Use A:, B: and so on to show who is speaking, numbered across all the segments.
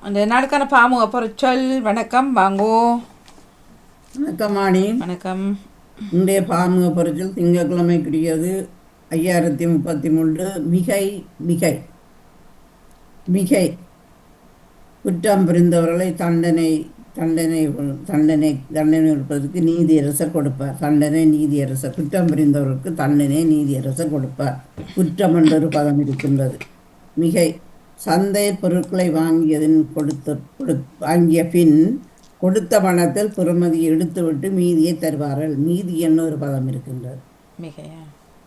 A: அந்த நாளுக்கான பாமுக பொருட்சொல் வணக்கம் வாங்கோ.
B: வணக்கமாணி.
A: வணக்கம்.
B: இன்றைய பாமுக பொருட்கள் திங்கட்கிழமைக்குரியது ஐயாயிரத்தி முப்பத்தி மூன்று மிகை மிகை மிகை. குற்றம் புரிந்தவர்களை தண்டனை தண்டனை தண்டனை தண்டனை கொடுப்பதற்கு நீதியரசர் கொடுப்பார். தண்டனை நீதியரசர். குற்றம் புரிந்தவர்களுக்கு தண்டனை நீதியரசர் கொடுப்பார். குற்றம் என்ற ஒரு பதம் இருக்கின்றது. மிகை. சந்தை பொருட்களை வாங்கியதின் கொடுத்த கொடு வாங்கிய பின் கொடுத்த பணத்தில் பெறுமதி எடுத்துவிட்டு மீதியை தருவார்கள். மீதி என்ன ஒரு பதம் இருக்கின்றது.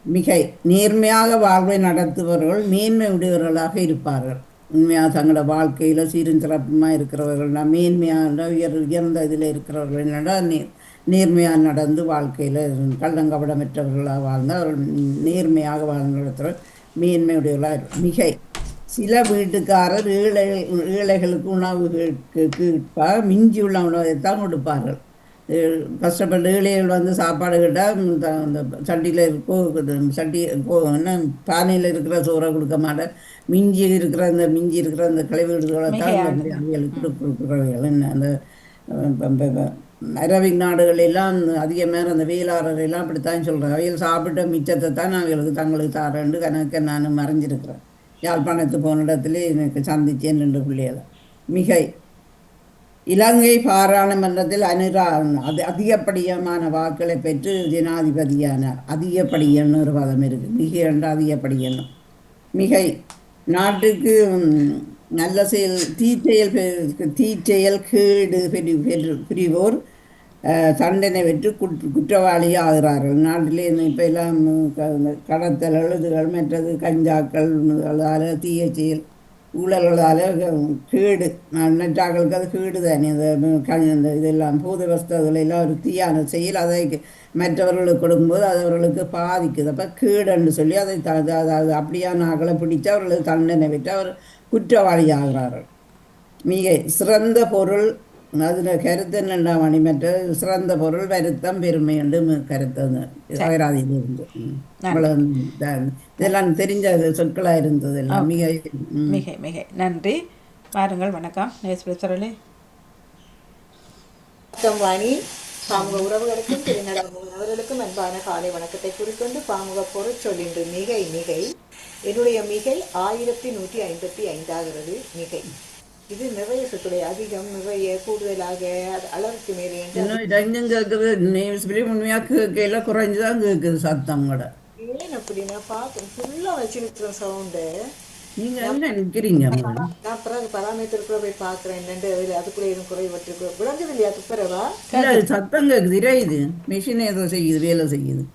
B: மிகை. நேர்மையாக வாழ்வை நடத்துபவர்கள் மேன்மை உடையவர்களாக இருப்பார்கள். உண்மையாக தங்களோட வாழ்க்கையில் சீரும் சிறப்புமாக இருக்கிறவர்கள்னா மேன்மையாக உயர் உயர்ந்த இதில் இருக்கிறவர்கள் என்னடா நே நேர்மையாக நடந்து வாழ்க்கையில் கள்ளங்கபடமற்றவர்களாக வாழ்ந்தால் அவர்கள் நேர்மையாக வாழ்ந்து நடத்துகிற மேன்மை உடையவர்களாக இருப்பார். மிகை. சில வீட்டுக்காரர் ஏழை ஏழைகளுக்கு உணவு கேட்பார். மிஞ்சி உள்ள உணவை தான் கொடுப்பார்கள். கஷ்டப்பட்ட ஏழைகள் வந்து சாப்பாடு கேட்டால் அந்த சட்டியில் இருக்கோ சட்டி கோ என்ன பானையில் இருக்கிற சோறை கொடுக்க மாட்டேன் மிஞ்சி இருக்கிற அந்த மிஞ்சி இருக்கிற அந்த கிளைவீடுகளை தான் அவர்களுக்கு கொடுக்குறவர்கள் என்ன அந்த அரபிக் நாடுகளெல்லாம் அதிகமாக அந்த வேளாளர் எல்லாம் அப்படித்தான் சொல்கிறாங்க அவைகள் சாப்பிட்ட மிச்சத்தை தான் அவங்களுக்கு தங்களுக்கு தாரேன்னு கணக்க நான் மறைஞ்சிருக்கிறேன் யாழ்ப்பாணத்து போன இடத்துல எனக்கு சந்தித்தேன் ரெண்டு பிள்ளைகளை. மிகை. இலங்கை பாராளுமன்றத்தில் அனுரா அது அதிகப்படியமான வாக்களை பெற்று ஜனாதிபதியானார். அதிகப்படியன்னு ஒரு பதம் இருக்கு. மிக என்ற அதிகப்படியன்னு மிகை. நாட்டுக்கு நல்ல செயல் தீச்செயல் தீச்செயல் கேடு பெரி பெரு- புரிவோர் தண்டனை பெற்று குற்ற குற்றவாளி ஆகிறார்கள் நாட்டிலே இப்போ எல்லாம் க- இந்த கடத்தல் எழுதுகள் மற்றது கஞ்சாக்கள் அதால் தீய செயல் ஊழல்களால் கேடு. நெற்றாக்களுக்கு அது கேடு தானே. அந்த இந்த இதெல்லாம் பூத வஸ்துகள் எல்லாம் ஒரு தீயான செயல். அதை மற்றவர்களுக்கு கொடுக்கும்போது அது அவர்களுக்கு பாதிக்குது. அப்போ கேடுன்னு சொல்லி அதை த அது- அது அப்படியான ஆக்களை பிடிச்சு அவர்களுக்கு தண்டனை விட்டு அவர் குற்றவாளி ஆகிறார்கள் மிக சிறந்த பொருள் அதில் கருத்து என்னென்னா மணிமற்ற சிறந்த பொருள் வருத்தம் பெருமை என்று மு- கருத்து அந்த அகராதியிலிருந்து ம். அவ்வளவு. இதெல்லாம் தெரிஞ்ச சொற்களாக இருந்தது எல்லாம் மிக.
A: மிகை மிகை நன்றி வாருங்கள் வணக்கம் நேஸ் பேசுகிறே
C: வணக்கம் வாணி பாமுக உறவுகளுக்கும் திருநடமும் அவர்களுக்கும் அன்பான காலை வணக்கத்தை குறிக்கொண்டு பாமுக பொருட்சொல்லின்று மிகை மிகை என்னுடைய மிகை ஆயிரத்தி நூற்றி ஐம்பத்தி ஐந்தாகிறது மிகை இது நிறைய சொற்களை அதிகம் நிறைய கூடுதலாக அளவுக்கு மேலே
B: இன்னும் ரெண்டும் கேட்குது உண்மையாக கேட்கல குறைஞ்சு தான் கேட்குது சத்தம் கூட
C: ஏன் அப்படின்னா பார்க்க ஃபுல்லாக வச்சிருக்கிற சவுண்டு
B: நீங்கள் என்ன நிற்கிறீங்க
C: நான் பிறகு பராமரித்திருக்கிற போய் பார்க்குறேன் என்னண்டு அதுக்குள்ளே எதுவும் குறைபட்டிருக்கு விளங்குது இல்லையா துப்புரவா
B: சத்தம் கேட்குது இறையுது மிஷின் ஏதோ செய்யுது வேலை செய்யுது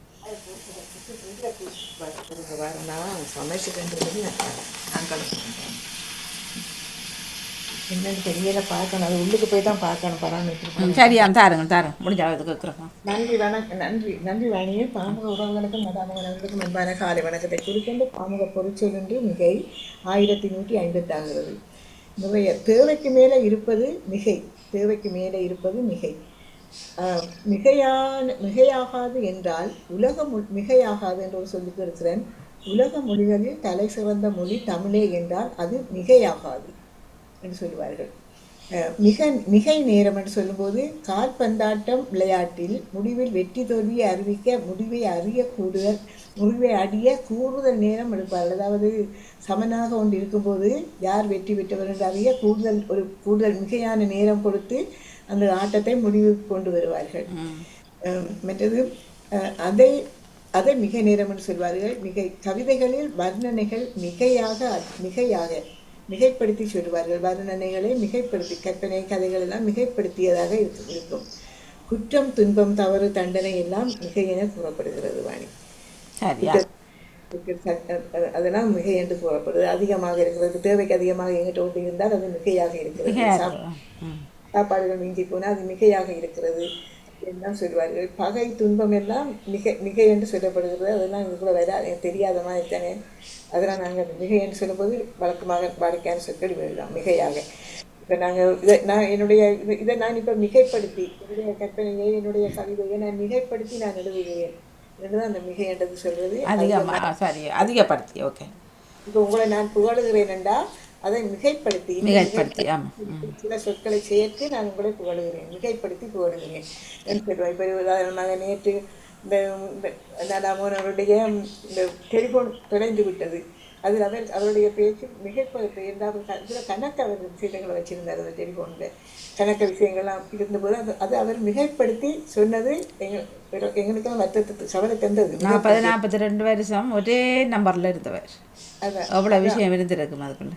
C: வரனா சமைச்சுட்டு நாங்கள் என்னன்னு தெரியல பார்க்கணும். அது உள்ளுக்கு போய் தான் பார்க்கணும். பராமரித்திருக்கோம்
A: சரியா தாருங்க தாருங்க. முடிஞ்ச அளவுக்கு கேட்குறோம்
C: நன்றி வணக்கம் நன்றி நன்றி வாணியே. பாமுக உறவுகளுக்கும் நடாமகனர்களுக்கும் அன்பான காலை வணக்கத்தை குறிக்கொண்டு பாமுக பொருட்சொல் என்று மிகை ஆயிரத்தி நூற்றி ஐம்பத்தாகிறது நிறைய தேவைக்கு மேலே இருப்பது மிகை. தேவைக்கு மேலே இருப்பது மிகை. மிகையான மிகையாகாது என்றால் உலக மொ மிகையாகாது என்று ஒரு சொல்லிட்டு இருக்கிறேன். உலக மொழிகளில் தலை சிறந்த மொழி தமிழே என்றால் அது மிகையாகாது. என்று சொல்லுவார்கள். மிக மிகை நேரம் என்று சொல்லும்போது கால்பந்தாட்டம் விளையாட்டில் முடிவில் வெற்றி தோல்வியை அறிவிக்க முடிவை அறிய கூடுதல் முடிவை அறிய கூடுதல் நேரம் எடுப்பார்கள். அதாவது சமனாக ஒன்று இருக்கும்போது யார் வெற்றி பெற்றவர் என்று அறிய கூடுதல் ஒரு கூடுதல் மிகையான நேரம் கொடுத்து அந்த ஆட்டத்தை முடிவுக்கு கொண்டு வருவார்கள். மற்றது அதை அதை மிக நேரம் என்று சொல்வார்கள். மிகை கவிதைகளில் வர்ணனைகள் மிகையாக மிகையாக மிகைப்படுத்தி சொல்வார்கள் வர்ணனைகளை மிகைப்படுத்தி கற்பனை கதைகள் எல்லாம் மிகைப்படுத்தியதாக இருக்கு- இருக்கும். குற்றம் துன்பம் தவறு தண்டனை எல்லாம் மிகை என கூறப்படுகிறது வாணி. அதெல்லாம் மிகை என்று கூறப்படுது. அதிகமாக இருக்கிறது தேவைக்கு அதிகமாக எங்கிட்ட ஒன்று இருந்தால் அது மிகையாக இருக்கிறது. சாப்பாடுகள் மிஞ்சி போனால் அது மிகையாக இருக்கிறது. எல்லாம் சொல்வார்கள் பகை துன்பம் எல்லாம் மிக மிகை என்று சொல்லப்படுகிறது. அதெல்லாம் இதுக்குள்ள வர எனக்கு தெரியாத மாதிரி தானே. அதெல்லாம் நாங்கள் மிகை என்று சொல்லும்போது வழக்கமாக வாடிக்கையான சொற்கள் இவைதான் மிகையாக. இப்போ நாங்கள் இதை நான் என்னுடைய இது- இதை நான் இப்போ மிகைப்படுத்தி என்னுடைய கற்பனையை என்னுடைய கவிதையை நான் மிகைப்படுத்தி நான் எழுதுகிறேன். என்றுதான் அந்த மிகை என்றது சொல்வது?
A: அதிகமாக சரி அதிகப்படுத்தி ஓகே
C: இப்போ உங்களை நான் புகழுகிறேன் என்றா அதை மிகைப்படுத்தி
A: மிகைப்படுத்தி
C: சில சொற்களை சேர்த்து நான் உங்களை புகழுகிறேன். மிகைப்படுத்தி புகழுகிறேன். என்று சொல்லுவேன் இப்போ உதாரணமாக நேற்று இந்த நாடாமோன் அவருடைய இந்த டெலிஃபோன் தொலைந்து விட்டது. அதில் அவர் அவருடைய பேச்சு மிகைப்படுத்தி இருந்தால் இதில் கணக்க அவர் விஷயங்களை வச்சிருந்தார் அந்த டெலிஃபோனில் கணக்க விஷயங்கள்லாம் இருந்தபோது அது அது அவர் மிகைப்படுத்தி சொன்னது எங்கள் எங்களுக்கெல்லாம் வருத்தத்தை சவலை தந்தது.
A: நாற்பது நாற்பத்தி ரெண்டு வருஷம் ஒரே நம்பரில் இருந்தவர். அவ்வளோ விஷயம் இருந்திருக்கும் அதுக்குள்ள.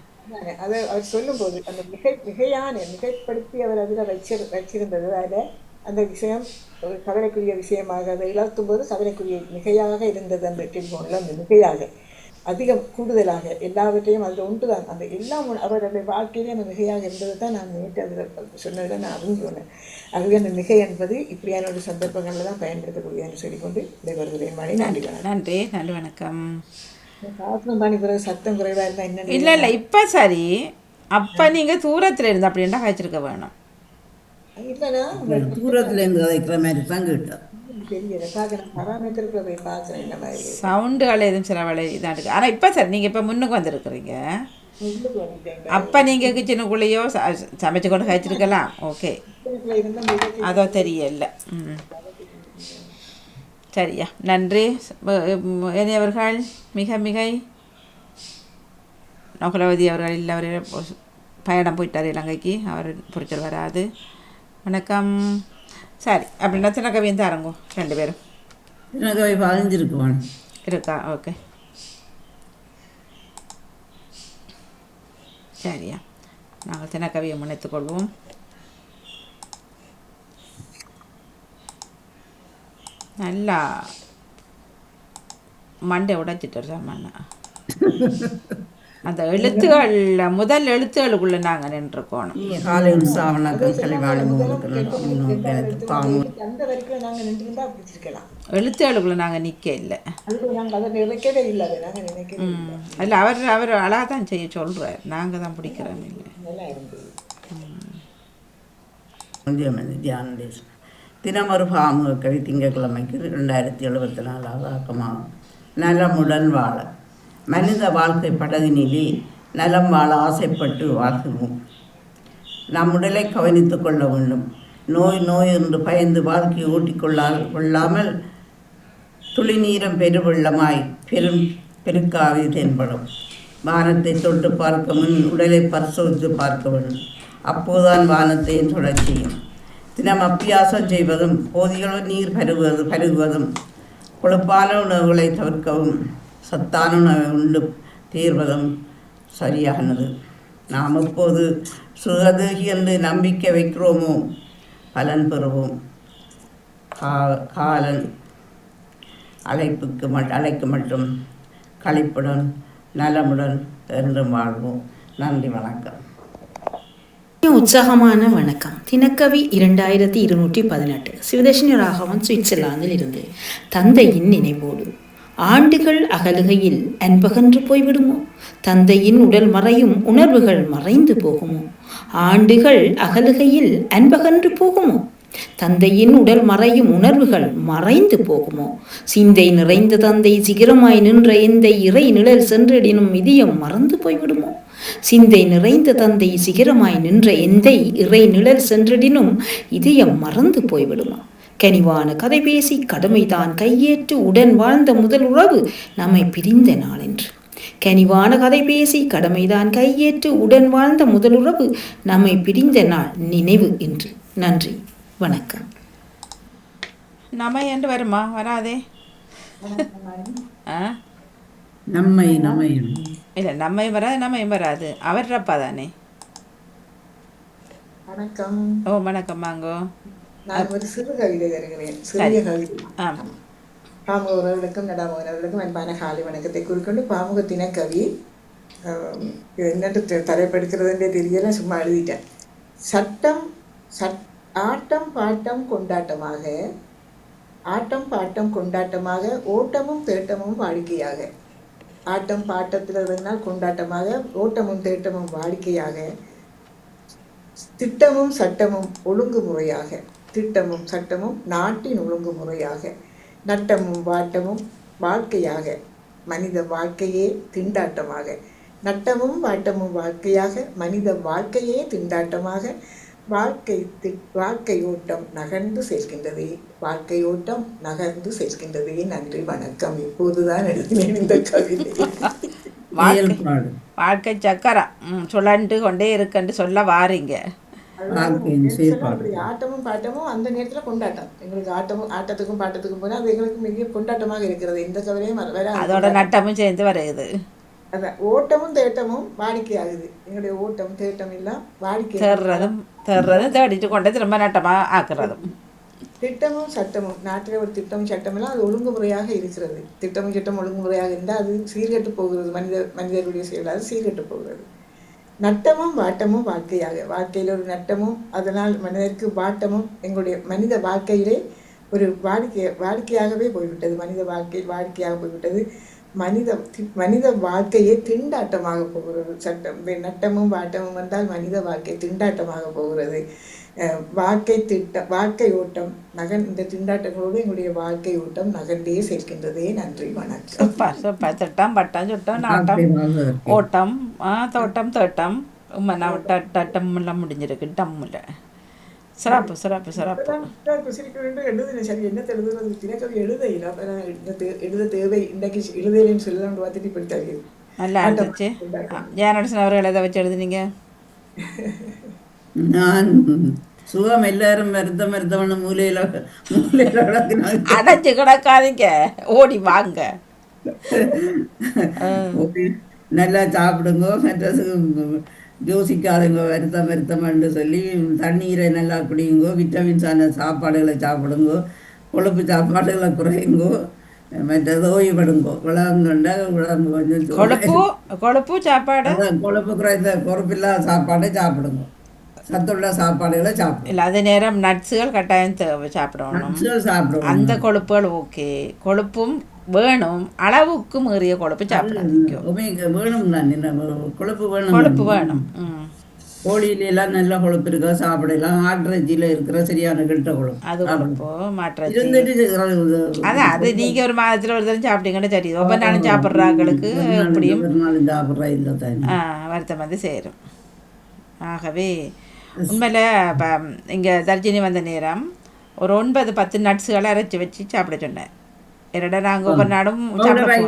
C: அது அவர் சொல்லும்போது அந்த மிகை மிகையான மிகைப்படுத்தி அவர் அதில் வச்சி வச்சிருந்ததால அந்த விஷயம் ஒரு கவலைக்குரிய விஷயமாக அதை இழத்தும் போது கவலைக்குரிய மிகையாக இருந்தது அந்த டெலிஃபோனில் அந்த மிகையாக. அதிகம் கூடுதலாக எல்லாவற்றையும் அதில் ஒன்று தான் அந்த எல்லாம் அவர் அவருடைய வாழ்க்கையிலே அந்த மிகையாக இருந்தது தான் நான் நேற்று அதில் சொன்னதில் நான் அறிஞ்சு ஆகவே அந்த மிகை என்பது இப்படியான ஒரு சந்தர்ப்பங்களில் தான் பயன்படுத்தக்கூடியன்னு சொல்லிக்கொண்டு விடைபெறுகிறேன். மணி நன்றி.
A: நன்றி நன்றி வணக்கம்.
C: காசனம் பண்ணி பிறகு சத்தம் குறைவாக இருந்தால் என்ன
A: இல்லை இல்லை இப்போ சரி. அப்போ நீங்கள் தூரத்தில் இருந்து அப்படின்னா வச்சிருக்க வேணும்.
C: இல்லைன்னா
B: தூரத்துலேருந்து கதைக்கிற மாதிரி தான் கேட்டோம்.
A: சவுண்டுகள் எதுவும் சில வேலை இதாக இருக்குது ஆனால் இப்போ சரி நீங்கள் இப்போ முன்னுக்கு வந்திருக்கிறீங்க. அப்போ நீங்கள் கிச்சனுக்குள்ளேயோ ச- சமைச்சு கொண்டு வச்சிருக்கலாம் ஓகே.
C: இருந்த
A: அதோ தெரியல. ம். சரியா. நன்றி. இனியவர்கள் மிக மிகை. நகுலவதி அவர்கள் இல்லை அவர் பயணம் போயிட்டார் இலங்கைக்கு. அவர் புரிச்சல் வராது. வணக்கம். சரி அப்படின்னா சின்ன கவியம் தரங்கோ ரெண்டு பேரும்.
B: எனக்கு அவை பதிஞ்சிருக்குவான்
A: இருக்கா? ஓகே. சரியா. நாங்கள் சின்ன கவியை முன்னைத்துக் நல்லா மண்டை உடைச்சிட்டார் சாமான் அந்த எழுத்துகள் முதல் எழுத்துகளுக்குள்ள
C: நின்றுருந்தா பிடிச்சிருக்கலாம்
A: எழுத்துகளுக்குள்ள நாங்கள் நிற்க இல்லை.
C: இல்லை
A: அவர் அவர் அழகாக தான் செய்ய சொல்கிறார் நாங்கள் தான் பிடிக்கிறோம் இல்லை.
C: நல்லா
B: தினமொரு பாமுக கவி திங்கட்கிழமைக்கு ரெண்டாயிரத்தி எழுபத்தி நாலாவது ஆக்கமாகும். நலமுடன் வாழ. மனித வாழ்க்கை படகினிலே நலம் வாழ ஆசைப்பட்டு வாழ்கிறோம். நம் உடலை கவனித்து கொள்ள வேண்டும். நோய் நோய் என்று பயந்து வாழ்க்கையை ஓட்டிக்கொள்ளா கொள்ளாமல் துளி நீரம் பெருவெள்ளமாய் பெரும் பெருக்காவே தென்படும். வானத்தை தொட்டு பார்க்க முன் உடலை பரிசோதித்து பார்க்க வேண்டும். அப்போதுதான் வானத்தையும் தொடர்ச்சியும் தினம் அபியாசம் செய்வதும் போதியளவு நீர் பருகுவது பருகுவதும் கொழுப்பான உணவுகளை தவிர்க்கவும் சத்தான உணவை உண்டு தீர்வதும் சரியானது. நாம் இப்போது சுகதுகி என்று நம்பிக்கை வைக்கிறோமோ பலன் பெறுவோம். கா காலன் அழைப்புக்கு மட் அழைக்கு மட்டும் களிப்புடன் நலமுடன் என்றும் வாழ்வோம். நன்றி வணக்கம்.
D: உற்சாகமான வணக்கம். தினக்கவி இரண்டாயிரத்தி இருநூற்றி பதினெட்டு சிவதர்ஷினி ராகவன் சுவிட்சர்லாந்தில் இருந்து. தந்தையின் நினைவோடு ஆண்டுகள் அகலுகையில் அன்பகன்று போய்விடுமோ? தந்தையின் உடல் மறையும் உணர்வுகள் மறைந்து போகுமோ? ஆண்டுகள் அகலுகையில் அன்பகன்று போகுமோ? தந்தையின் உடல் மறையும் உணர்வுகள் மறைந்து போகுமோ? சிந்தை நிறைந்த தந்தை சிகரமாய் நின்ற எந்த இறை நிழல் சென்றடினும் இதயம் மறந்து போய்விடுமோ? சிந்தை நிறைந்த தந்தை சிகரமாய் நின்ற எந்தை இறை நிழல் சென்றடினும் இதயம் மறந்து போய்விடுமா? கனிவான கதை பேசி கடமைதான் கையேற்று உடன் வாழ்ந்த முதல் உறவு நம்மை பிரிந்த நாளென்று. கனிவான கதை பேசி கடமைதான் கையேற்று உடன் வாழ்ந்த முதல் உறவு நம்மை பிரிந்த நாள் நினைவு என்று. நன்றி. வணக்கம்.
A: நம்ம என்று வருமா? வராதே.
B: நம்மை நம்மை
A: இல்லை நம்மையும் வராது நம்மையும் வராது. அவர் ரப்பா தானே?
C: வணக்கம்.
A: ஓ வணக்கம் வாங்கோ.
C: நான் ஒரு சிறு கவிதை தருகிறேன். சிறிய கவிதை.
A: ஆ.
C: பாமுக உறவுகளுக்கும் நடாமுகர்களுக்கும் அன்பான காலை வணக்கத்தை குறிக்கொண்டு பாமுகத்தின கவி ஆம், இது என்னட்டு தெ- தலைப்படுக்கிறதுன்றே தெரியல சும்மா எழுதிட்டேன். சட்டம் சட் ஆட்டம் பாட்டம் கொண்டாட்டமாக ஆட்டம் பாட்டம் கொண்டாட்டமாக ஓட்டமும் தேட்டமும் வாடிக்கையாக. ஆட்டம் பாட்டத்தில் இருந்தால் கொண்டாட்டமாக ஓட்டமும் தேட்டமும் வாடிக்கையாக திட்டமும் சட்டமும் ஒழுங்குமுறையாக திட்டமும் சட்டமும் நாட்டின் ஒழுங்குமுறையாக நட்டமும் வாட்டமும் வாழ்க்கையாக மனித வாழ்க்கையே திண்டாட்டமாக நட்டமும் வாட்டமும் வாழ்க்கையாக மனித வாழ்க்கையே திண்டாட்டமாக வாழ்க்கை தி- வாழ்க்கை ஓட்டம் நகர்ந்து செல்கின்றதே. வாழ்க்கை ஓட்டம் நகர்ந்து செல்கின்றதே. நன்றி வணக்கம். இப்போதுதான் எழுதினேன் இந்த கவிதை.
A: வாழ்க்கை சக்கரம் ம் சுழண்டு கொண்டே இருக்குன்னு சொல்ல வாரீங்க.
C: ஆட்டமும் பாட்டமும் அந்த நேரத்துல கொண்டாட்டம். எங்களுக்கு ஆட்டமும் ஆட்டத்துக்கும் பாட்டத்துக்கும் போனால் அது எங்களுக்கு மிக கொண்டாட்டமாக இருக்கிறது. இந்த கவலையும் வர வர
A: அதோட நட்டமும் சேர்ந்து வருது
C: அதான் ஓட்டமும் தேட்டமும் வாடிக்கையாகுது. எங்களுடைய ஓட்டம் தேட்டம் எல்லாம் வாடிக்கை.
A: தேடுறதும் தேடுறதும் தேடிட்டு கொண்டு திரும்ப நட்டமாக ஆக்குறதும்
C: திட்டமும் சட்டமும் நாட்டில் ஒரு திட்டம் சட்டமெல்லாம் அது ஒழுங்குமுறையாக இருக்கிறது திட்டமும் சட்டம் ஒழுங்குமுறையாக இருந்தால் அது சீர்கெட்டு போகிறது மனித மனிதர்களுடைய செயல் அது சீர்கெட்டு போகிறது நட்டமும் வாட்டமும் வாழ்க்கையாக வாழ்க்கையில் ஒரு நட்டமும் அதனால் மனிதருக்கு வாட்டமும் எங்களுடைய மனித வாழ்க்கையிலே ஒரு வாடிக்கை வாடிக்கையாகவே போய்விட்டது மனித வாழ்க்கை வாடிக்கையாக போய்விட்டது மனித தி- மனித வாழ்க்கையே திண்டாட்டமாக போகிறது. சட்டம் நட்டமும் வாட்டமும் வந்தால் மனித வாழ்க்கை திண்டாட்டமாக போகிறது. அஹ் வாழ்க்கை திட்ட வாழ்க்கை ஓட்டம் நகன் இந்த திண்டாட்டங்களோடு எங்களுடைய வாழ்க்கை ஓட்டம் நகர்ந்தே செல்கின்றதே. நன்றி வணக்கம்.
A: திட்டம் பட்டம் சுட்டம் நாட்டம். ஓட்டம் தோட்டம் தேட்டம். டட்டம் எல்லாம் முடிஞ்சிருக்கு டம்மில் சிறப்பு சிறப்பு சிறப்பு.
C: இப்ப சிரிக்க வேண்டும் எழுதுனேன் சரி என்ன எழுதுறது தினக்கவி எழுத இல்லை எழுத தேவை இன்றைக்கு எழுதலைன்னு சொல்லலாம் பார்த்துட்டு இப்படி தெரியுது
A: நல்லா இருந்துச்சு. ஜெயநடசன் அவர்கள் எதை வச்சு எழுதுனீங்க?
B: நான் சுகம் எல்லாரும் மருத்த மருத்தவன மூலையில மூலையில.
A: அடைஞ்சு கிடக்காதீங்க. ஓடி வாங்க.
B: ஓகே. நல்லா சாப்பிடுங்க. மற்றது யோசிக்காதுங்க வருத்தம் வருத்தம்னு சொல்லி தண்ணீரை நல்லா குடியுங்கோ விட்டமின்ஸான சாப்பாடுகளை சாப்பிடுங்கோ கொழுப்பு சாப்பாடுகளை குறையுங்கோ மற்றது ஓய்வுபடுங்கோ விளங்குண்டா உடம்பு கொஞ்சம்.
A: கொழுப்பு கொழுப்பு சாப்பாடு?
B: கொழுப்பு குறைந்த கொழுப்பில்லாத சாப்பாடை சாப்பிடுங்க. சத்துள்ள சாப்பாடுகளை சாப்பிடுங்க.
A: இல்லை அது நேரம் நட்ஸுகள் கட்டாயம் சாப்பிடணும்.
B: நட்ஸுகள் சாப்பிடுவோம்
A: அந்த கொழுப்புகள் ஓகே கொழுப்பும் வேணும் அளவுக்கு மீறிய கொழுப்பு சாப்பிடாதீங்க
B: வேணும் தான் கொழுப்பு வேணும்.
A: கொழுப்பு வேணும். ம்.
B: கோழியில எல்லாம் நல்ல கொழுப்பு இருக்கா சாப்பிடலாம். ஆட்டிறைச்சியில் இருக்கிற சரியான கெட்ட கொழுப்பு
A: அது கொழுப்பு அதான் அது நீங்க ஒரு மாதத்துல ஒரு தடவை சாப்பிட்டீங்கன்னு சரி. ஒவ்வொரு நாளும் சாப்பிட்றாங்களுக்கு எப்படியும்
B: ஒரு நாள் சாப்பிட்றா இல்லை தானே.
A: வருத்தம் வந்து சேரும். ஆகவே உண்மையில் இப்போ இங்கே தர்ஜினி வந்த நேரம் ஒரு ஒன்பது பத்து நட்ஸுகளை அரைச்சி வச்சு சாப்பிட சொன்னேன் என்னடா நாங்கள் ஒவ்வொரு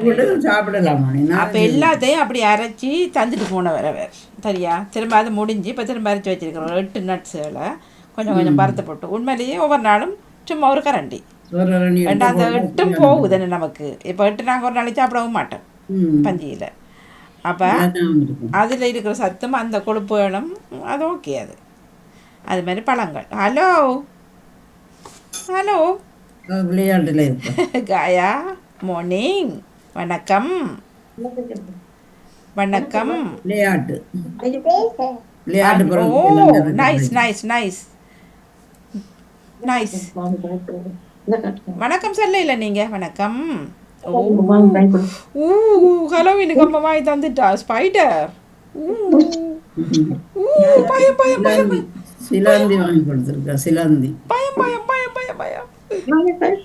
B: போட்டு சாப்பிடலாமா?
A: அப்போ எல்லாத்தையும் அப்படி அரைச்சி தந்துட்டு போனவர் அவர். சரியா? திரும்ப அது முடிஞ்சு இப்போ திரும்ப அரைச்சி வச்சிருக்கிறோம். எட்டு நட்ஸுகளை கொஞ்சம் கொஞ்சம் பருத்து போட்டு. உண்மையிலேயே ஒவ்வொரு நாளும் சும்மா ஒரு கரண்டி. அந்த எட்டும் போகுதுன்னு நமக்கு. இப்போ எட்டு நாங்கள் ஒரு நாளைக்கு சாப்பிடவும் மாட்டோம்.
B: ம்.
A: பந்தியில் அப்போ. அதில் இருக்கிற சத்தும் அந்த கொழுப்புகளும் அது ஓகே அது. அது மாதிரி பழங்கள். ஹலோ ஹலோ
B: அது விளையாட்டுல இருக்கு.
A: காயா மார்னிங் வணக்கம். வணக்கம்.
B: விளையாட்டு. விளையாட்டு
A: நைஸ் நைஸ் நைஸ் நைஸ் வணக்கம் சொல்ல இல்லை நீங்கள் வணக்கம் ஓ ஊ ஹலோவினுக்கு அம்மா வாங்கி தந்துட்டா. ஸ்பைடர் பயம் பயம் பயம்.
B: சிலாந்தி வாங்கி கொடுத்துருக்கா சிலாந்தி.
A: பயம் பயம் பயம் பயம் பயம்.
C: எப்படி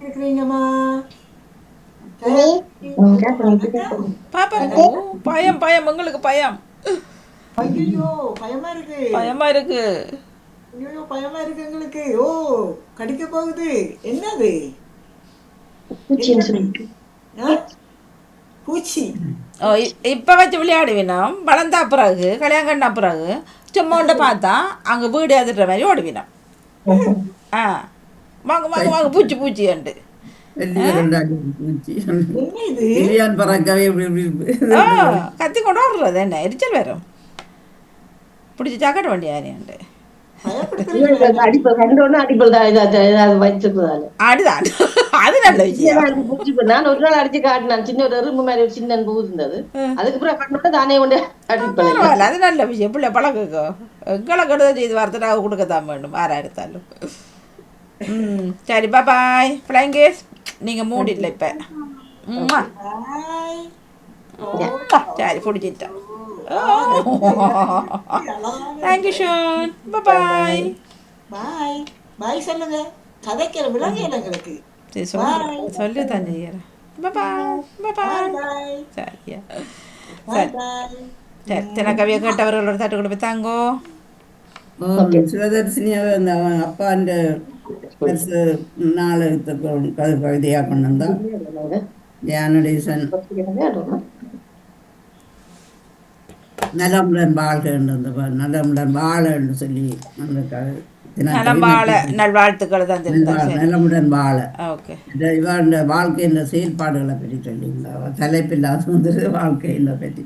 C: இருக்கிறீங்கம்மா
A: பாப்பா ஓ, பயம் பயம் உங்களுக்கு பயம்
C: ஐயோ பயமா இருக்கு
A: பயமா இருக்கு
C: ஐயோ பயமா இருக்கு எங்களுக்கு ஓ கடிக்க போகுது என்னது? பூச்சி
A: ஓ இப்ப வச்சு விளையாடுவினோம் வளர்ந்தா பிறகு கல்யாணம் கண்ணா பிறகு சும்மா உண்ட பார்த்தா அங்க வீடு அதிர்ற மாதிரி ஓடுவினோம் ஆ வாங்க வாங்க வாங்க பூச்சி பூச்சி ஆ கத்தி கொண்டு ஓடுறது என்ன எரிச்சல் வரும் பிடிச்சி சாக்கட்ட வண்டியாரியாண்டு
E: அடிப்பல் கண்டோன்னு அடிப்பல் தான் ஏதாவது ஏதாவது வச்சிருந்ததால
A: ஆடுதான் அது நல்ல விஷயம்
E: நான் ஒரு நாள் அடிச்சு காட்டினேன் சின்ன ஒரு எறும்பு மாதிரி ஒரு சின்ன பூ இருந்தது அதுக்கப்புறம் கண்டோட தானே கொண்டு
A: பரவாயில்ல அது நல்ல விஷயம் பிள்ளை பழகுக்கோ எங்களை கெடுதல் செய்து வார்த்தை நாங்கள் கொடுக்கத்தான் வேண்டும் ஆறா எடுத்தாலும் ம் சரி பாய் ஃப்ளைங்கேஸ் நீங்கள் மூடிடல இப்போ
C: ஹாய்
A: சரி பிடிச்சிட்டேன் தேங்க்யூ ஷோன் பாய்
C: பாய் பாய் சொல்லுங்க. கதைக்கிற விலங்கு எங்களுக்கு?
A: சரி சொல்லு. சொல்லு தான் செய்யறேன் பாய் பாய்
C: பாய்
A: சரியா.
C: பாய் பாய்
A: சரி தினக்கவியை கேட்டவர்களோட தட்டு கொடுப்பி தாங்கோ.
B: சிவதர்சினியாவை அந்த அவன் அப்பாண்ட பெருசு நாடகத்துக்கு கவிதையாக கொண்டு வந்தான் தியானடேசன் நலமுடன் அந்த பா- நலமுடன் வாழன்னு சொல்லி அந்த க- தினக்கவி
A: நலம்பாள நல்வாழ்த்துக்கள் தான்
B: நலமுடன் வாழ.
A: ஓகே.
B: இந்த வாழ்க்கையின் செயல்பாடுகளை பற்றி சொல்லியிருந்தா தலைப்பில்லாத வந்து வாழ்க்கையில பற்றி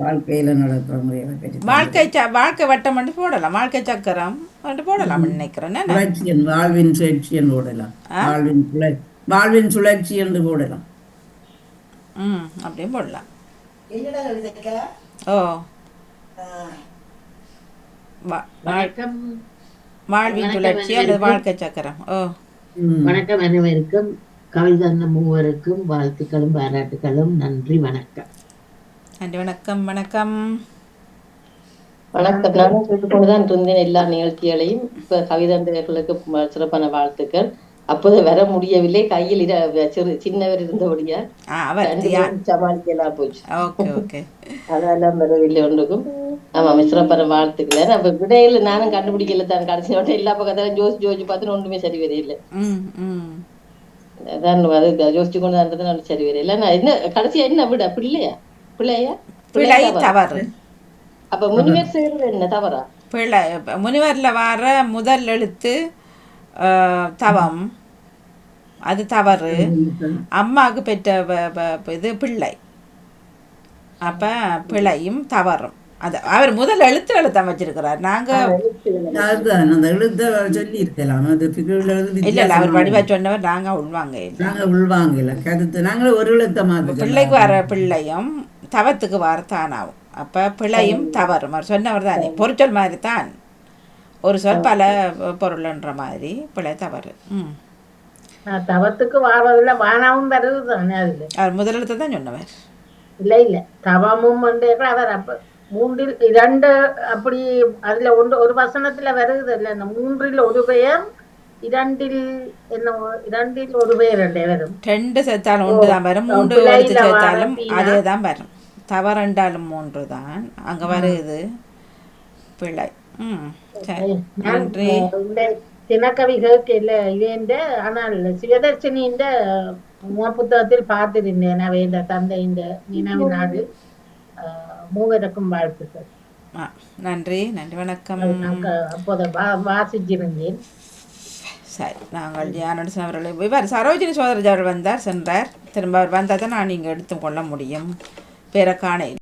B: வாழ்க்கையில நடக்கிற முறைகளை பற்றி
A: வாழ்க்கை வாழ்க்கை வட்டம் மட்டும் போடலாம். வாழ்க்கை சக்கரம் மட்டும் போடலாம் நினைக்கிறேன்?
B: சுழற்சியன் வாழ்வின் சுழற்சி என்று போடலாம். வாழ்வின் சுழ வாழ்வின் சுழற்சி என்று போடலாம்.
A: ம் அப்படியும் போடலாம்.
C: என்னடா
A: ஓ. வா- வாழ்- வாழ்வின் சுழற்சி அல்லது வாழ்க்கை சக்கரம். ஓ.
F: வணக்கம் அனைவருக்கும். கவிதந்த மூவருக்கும் வாழ்த்துக்களும் பாராட்டுகளும். நன்றி வணக்கம்.
A: நன்றி வணக்கம் வணக்கம்.
E: வணக்கம். கேட்டுக்கொண்டுதான் இருந்தேன் எல்லா நிகழ்ச்சிகளையும். இப்ப கவிதந்தர்களுக்கு சிறப்பான வாழ்த்துக்கள். அப்போது வர முடியவில்லை. கையில் சிறு சின்னவர் இருந்தபடியா சமாளிக்கலாம் போச்சு. அதெல்லாம் வரவில்லை ஒன்றுக்கும். ஆமா சிறப்பான வாழ்த்துக்கள். அப்ப விடையில நானும் கண்டுபிடிக்கல தான். கடைசி வட்டம் எல்லா பக்கத்தாலும் ஜோசி ஜோசி பார்த்து ஒன்றுமே சரி
A: ம்
E: அதான் அது யோசிச்சு கொண்டு தான் ஒன்றும் சரி வரையில்லை. நான் என்ன கடைசியா என்ன விட? பிள்ளையா? பிள்ளையா?
A: தவறு?
E: அப்ப முனிவர் செய்யறது என்ன? தவறா?
A: பிழை முனிவரில் வர முதல் எழுத்து தவம். அது தவறு. அம்மாவுக்கு பெற்ற இது பிள்ளை. அப்போ பிழையும் தவறும். அது அவர் முதல் எழுத்து எழுத்தம் வச்சிருக்கிறார்.
B: எழுத்த சொல்லி இருக்கலாம்
A: இல்லை இல்லை அவர் வடிவா சொன்னவர் நாங்கள் உள்வாங்க இல்லை.
B: நாங்க உள்வாங்கல. கருத்து நாங்களும் ஒரு எழுத்த மாத்த
A: பிள்ளைக்கு வர பிள்ளையும் தவத்துக்கு வர தானாகும் அப்போ பிழையும் தவறும். அவர் சொன்னவர் தானே. பொருட்கள் மாதிரி தான் ஒரு சொல் பல பொருள்ன்ற மாதிரி பிழை தவறு. ம்.
G: தவத்துக்கு வாரதில்ல வானாவும் வருது தானே அதுல?
A: அவர் முதல் எழுத்து தான் சொன்னவர்.
G: இல்ல இல்ல. தவமும் வந்து அவர் அப்ப மூன்றில் இரண்டு அப்படி அதுல ஒன்று ஒரு வசனத்துல வருது இல்ல இந்த மூன்றில் ஒரு பெயர் இரண்டில் என்ன இரண்டில் ஒரு பெயர் ரெண்டே வரும்.
A: ரெண்டு சேர்த்தாலும் ஒன்று தான் வரும் மூன்று
G: இல்ல
A: சேர்த்தாலும். அதே தான்? வரும். தவறுண்டாலும் மூன்று தான். அங்கே வருது பிழை. ம்.
G: நான் இந்த கேட்கல இவேண்ட ஆனால் சிவதர்ஷினியின் புத்தகத்தில் பார்த்திருந்தேன். அவை இந்த தந்தையின் நினைவு நாடு மூவருக்கும் வாழ்த்துக்கள்.
A: நன்றி. நன்றி. வணக்கம்.
G: அப்போது வாசிச்சிருந்தேன்.
A: சரி நாங்கள் ஜானடிசன் அவர்கள் இவர் சரோஜினி சோதரஜ் அவர் வந்தார் சென்றார். திரும்ப அவர் வந்தால் தான் நான் இங்கே எடுத்து கொள்ள முடியும். பிற காண